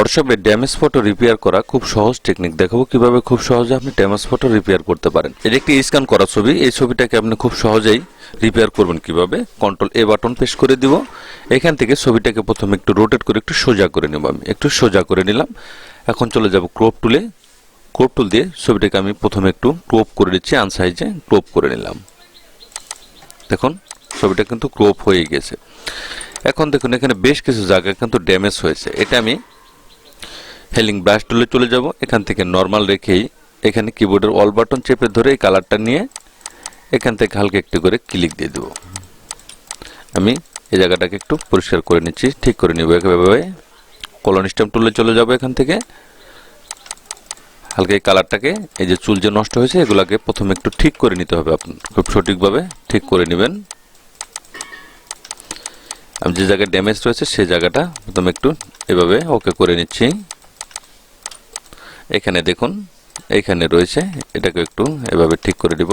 ফটোশপে damage photo repair করা খুব সহজ টেকনিক দেখাবো কীভাবে খুব সহজে আপনি ড্যামেজ ফটো রিপেয়ার করতে পারেন। এটা একটি স্ক্যান করা ছবি, এই ছবিটাকে আপনি খুব সহজেই রিপেয়ার করবেন কীভাবে? কন্ট্রোল এ বাটন প্রেস করে দিব। এখান থেকে ছবিটাকে প্রথমে একটু রোটেট করে একটু সোজা করে নেব আমি। একটু সোজা করে নিলাম। এখন চলে যাব ক্রপ টুলে ক্রপ টুল দিয়ে ছবিটাকে আমি প্রথমে একটু ক্রপ করে দিচ্ছি আন সাইজে ক্রপ করে নিলাম। দেখুন, ছবিটা কিন্তু ক্রপ হয়ে গেছে। এখন দেখুন, এখানে বেশ কিছু জায়গা কিন্তু ড্যামেজ হয়েছে। এটা আমি হেলিং ব্রাশ টুলে চলে যাব। এখান থেকে নর্মাল রেখেই এখানে কিবোর্ডের অল বাটন চেপে ধরে এই কালারটা নিয়ে এখান থেকে হালকা একটু করে ক্লিক দিয়ে দেবো। আমি এই জায়গাটাকে একটু পরিষ্কার করে নিচ্ছি, ঠিক করে নিব এভাবে কলন স্ট্যাম্প টুলে চলে যাব এখান থেকে। হালকা এই কালারটাকে এই যে চুল যে নষ্ট হয়েছে, এগুলাকে প্রথমে একটু ঠিক করে নিতে হবে আপনার খুব সঠিকভাবে ঠিক করে নেবেন। আমি যে জায়গায় ড্যামেজ রয়েছে সেই জায়গাটা প্রথমে একটু এভাবে ওকে করে নিচ্ছি। এখানে দেখুন এইখানে রয়েছে, এটাকে একটু এভাবে ঠিক করে দিব।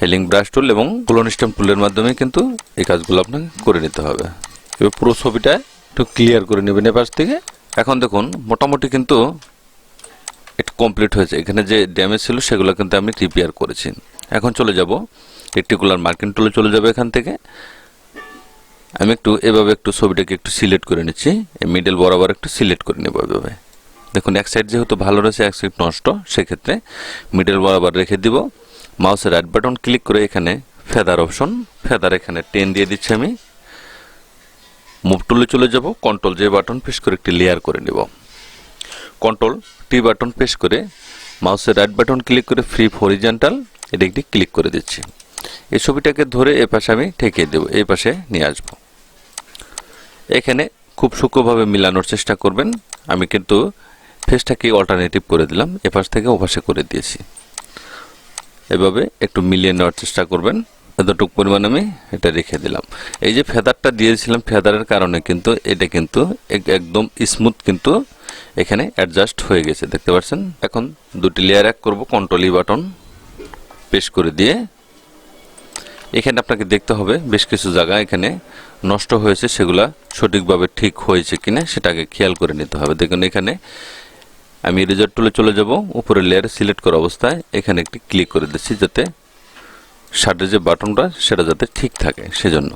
হেলিং ব্রাশ টুল এবং ক্লোন স্ট্যাম্প টুলের মাধ্যমে কিন্তু এই কাজগুলো আপনাকে করে নিতে হবে। এবার পুরো ছবিটা একটু ক্লিয়ার করে নেবেন এপাশ থেকে। এখন দেখুন, মোটামুটি কিন্তু একটু কমপ্লিট হয়েছে। এখানে যে ড্যামেজ ছিল সেগুলো কিন্তু আমি রিপেয়ার করেছি। এখন চলে যাব রেক্টিকুলার মার্কিং টুলে চলে যাব এখান থেকে। আমি একটু এভাবে একটু ছবিটাকে একটু সিলেক্ট করে নিচ্ছি মিডল বরাবর একটু সিলেক্ট করে নেব এভাবে। দেখুন, এক সাইড যেহেতু ভালো রয়েছে, এক সাইড নষ্ট, সেক্ষেত্রে মিডল বরাবর রেখে দিব। মাউসের রাইট বাটন ক্লিক করে এখানে ফেদার অপশন ফেদার এখানে টেন দিয়ে দিচ্ছি আমি। মুভ টুলে চলে যাব কন্ট্রোল যে বাটন প্রেস করে একটি লেয়ার করে নেব। কন্ট্রোল টি বাটন প্রেস করে মাউসের রাইট বাটন ক্লিক করে ফ্রি হরিজেন্টাল এটা একটি ক্লিক করে দিচ্ছি। এই ছবিটাকে ধরে এ পাশে আমি ঠেকিয়ে দেব, এই পাশে নিয়ে আসব। এখানে খুব সূক্ষ্মভাবে মিলানোর চেষ্টা করবেন। আমি কিন্তু ফেসটাকে অল্টারনেটিভ করে দিলাম, এপাশ থেকে ও পাশে করে দিয়েছি। এভাবে একটু মিলিয়ে নেওয়ার চেষ্টা করবেন। এতটুকু পরিমাণ আমি এটা রেখে দিলাম। এই যে ফেদারটা দিয়েছিলাম ফেদারের কারণে কিন্তু এটা কিন্তু এক- একদম স্মুথ কিন্তু এখানে অ্যাডজাস্ট হয়ে গেছে, দেখতে পাচ্ছেন? এখন দুটি লেয়ার এক করব কন্ট্রোলি বাটন পেশ করে দিয়ে। এখানে আপনাকে দেখতে হবে, বেশ কিছু জায়গা এখানে নষ্ট হয়েছে, সেগুলা সঠিকভাবে ঠিক হয়েছে কিনা সেটাকে খেয়াল করে নিতে হবে। দেখুন এখানে আমি রেজাল্ট টুলে চলে যাব। উপরে লেয়ার সিলেক্ট করা অবস্থায় এখানে একটি ক্লিক করে দিচ্ছি যাতে শার্টের যে বাটনটা সেটা যাতে ঠিক থাকে সেজন্য।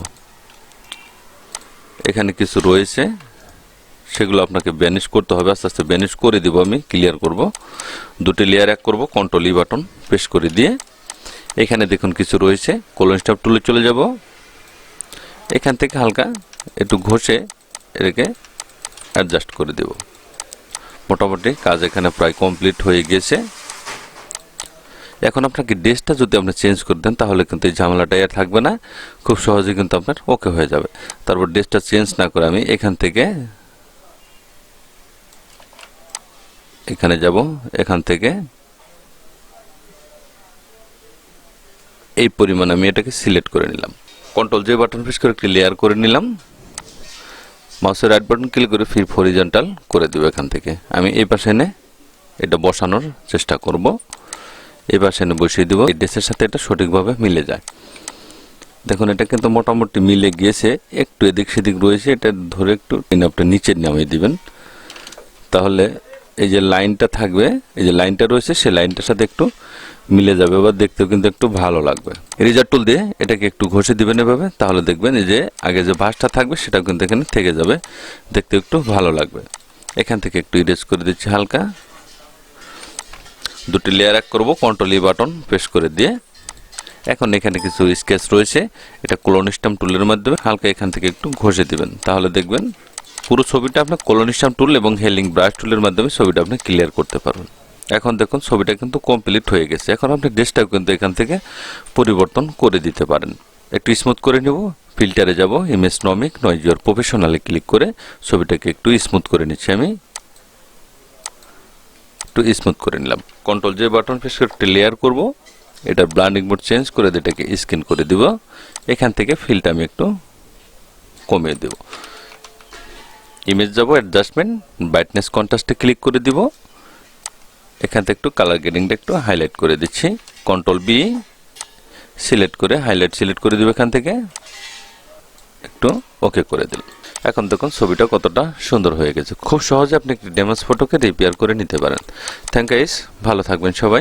এখানে কিছু রয়েছে, সেগুলো আপনাকে ব্যানিশ করতে হবে। আস্তে আস্তে ব্যানিশ করে দিব আমি ক্লিয়ার করব। দুটি লেয়ার এক করব কন্ট্রোল ই বাটন প্রেস করে দিয়ে। এখানে দেখুন কিছু রয়েছে কলন স্টাফ টুলে চলে যাব। এখান থেকে হালকা একটু ঘষে এটাকে অ্যাডজাস্ট করে দেব। মোটামুটি কাজ এখানে প্রায় কমপ্লিট হয়ে গেছে। এখন আপনাকে ড্রেসটা যদি আপনি চেঞ্জ করে দেন, তাহলে কিন্তু এই ঝামেলাটা আর থাকবে না। খুব সহজে কিন্তু আপনার ওকে হয়ে যাবে। তারপর ড্রেসটা চেঞ্জ না করে আমি এখান থেকে এখানে যাব, এখান থেকে এই পরিমাণ আমি এটাকে সিলেক্ট করে নিলাম। কন্ট্রোল যে বাটন প্রেস করে একটি লেয়ার করে নিলাম। মাউসের রাইট বাটন ক্লিক করে ফির হরিজন্টাল করে দেবো এখান থেকে। আমি এই পাশে এনে এটা বসানোর চেষ্টা করব। এই পাশে এনে বসিয়ে দেবো। এই ড্রেসের সাথে এটা সঠিকভাবে মিলে যায়। দেখুন, এটা কিন্তু মোটামুটি মিলে গিয়েছে। একটু এদিক সেদিক রয়েছে। এটা ধরে একটু আপনি নিচে নামিয়ে দিবেন। তাহলে এই যে লাইনটা থাকবে, এই যে লাইনটা রয়েছে, সেই লাইনটার সাথে একটু মিলে যাবে বা দেখতেও কিন্তু একটু ভালো লাগবে। রিজার টুল দিয়ে এটাকে একটু ঘষে দিবেন এভাবে, তাহলে দেখবেন এই যে আগে যে ভাঁজটা থাকবে, সেটাও কিন্তু এখানে থেকে যাবে। দেখতে একটু ভালো লাগবে। এখান থেকে একটু ইরেজ করে দিচ্ছি হালকা। দুটি লেয়ার এক করব কন্ট্রোল ই বাটন প্রেস করে দিয়ে। এখন এখানে কিছু স্কেচ রয়েছে, এটা ক্লোনিস্টাম টুলের মাধ্যমে হালকা এখান থেকে একটু ঘষে দিবেন, তাহলে দেখবেন পুরো ছবিটা আপনার কলোনিস্টাম টুল এবং হেলিং ব্রাশ টুলের মাধ্যমে ছবিটা আপনি ক্লিয়ার করতে পারবেন। এখন দেখুন, ছবিটা কিন্তু কমপ্লিট হয়ে গেছে। এখন আপনি ড্রেসটাও কিন্তু এখান থেকে পরিবর্তন করে দিতে পারেন। একটু স্মুথ করে নেব ফিল্টারে যাব ইমেজ নমিক নয় জিওর প্রফেশনালে ক্লিক করে ছবিটাকে একটু স্মুথ করে নিচ্ছি আমি। একটু স্মুথ করে নিলাম। কন্ট্রোল যে বাটন প্রেস করে একটু লেয়ার করব। এটা ব্লান্ডিং মোড চেঞ্জ করে এটাকে স্ক্যান করে দিব। এখান থেকে ফিলটা আমি একটু কমিয়ে দেব। ইমেজ যাব অ্যাডজাস্টমেন্ট ব্রাইটনেস কন্ট্রাস্টে ক্লিক করে দিব। এখান থেকে একটু কালার গ্রেডিংটা একটু হাইলাইট করে দিচ্ছি। কন্ট্রোল বি সিলেক্ট করে হাইলাইট সিলেক্ট করে দিব এখান থেকে। একটু ওকে করে দিলাম। এখন দেখুন ছবিটা কতটা সুন্দর হয়ে গেছে। খুব সহজে আপনি একটি ড্যামেজ ফটোকে রিপেয়ার করে নিতে পারেন। থ্যাংক গাইস ভালো থাকবেন সবাই।